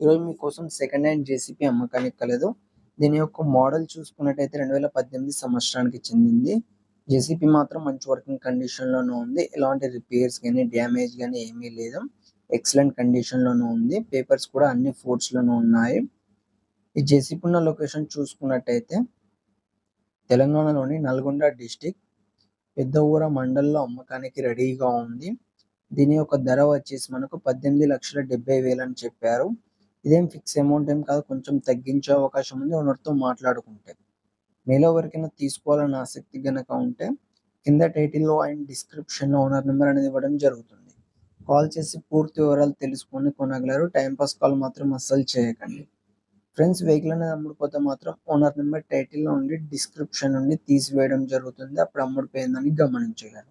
ఈరోజు మీకోసం second hand JCP అమ్మకానికి కలదు దీని యొక్క మోడల్ చూసుకున్నట్టయితే రెండు వేల పద్దెనిమిది సంవత్సరానికి చెందింది. జేసీపీ మాత్రం మంచి వర్కింగ్ కండిషన్లోనూ ఉంది. ఎలాంటి రిపేర్స్ కానీ డ్యామేజ్ కానీ ఏమీ లేదు. ఎక్సలెంట్ కండిషన్లోనూ ఉంది. పేపర్స్ కూడా అన్ని ఫోర్ట్స్లోనూ ఉన్నాయి. ఈ జేసీపీ ఉన్న లొకేషన్ చూసుకున్నట్టయితే తెలంగాణలోని నల్గొండ డిస్టిక్ పెద్ద ఊర మండల్లో అమ్మకానికి రెడీగా ఉంది. దీని యొక్క ధర వచ్చేసి మనకు పద్దెనిమిది లక్షల డెబ్బై వేలు అని చెప్పారు. ఇదేం ఫిక్స్ అమౌంట్ ఏం కాదు కొంచెం తగ్గించే అవకాశం ఉంది. ఓనర్తో మాట్లాడుకుంటే. మీలో ఎవరికైనా తీసుకోవాలని ఆసక్తి కనుక ఉంటే కింద టైటిల్లో అండ్ డిస్క్రిప్షన్లో ఓనర్ నెంబర్ అనేది ఇవ్వడం జరుగుతుంది. కాల్ చేసి పూర్తి వివరాలు తెలుసుకొని కొనగలరు. టైంపాస్ కాల్ మాత్రం అస్సలు చేయకండి. ఫ్రెండ్స్ వెహికల్ అనేది అమ్ముడుపోతే మాత్రం ఓనర్ నెంబర్ టైటిల్లో ఉండి డిస్క్రిప్షన్ నుండి తీసివేయడం జరుగుతుంది. అప్పుడు అమ్ముడిపోయిందని గమనించగలరు.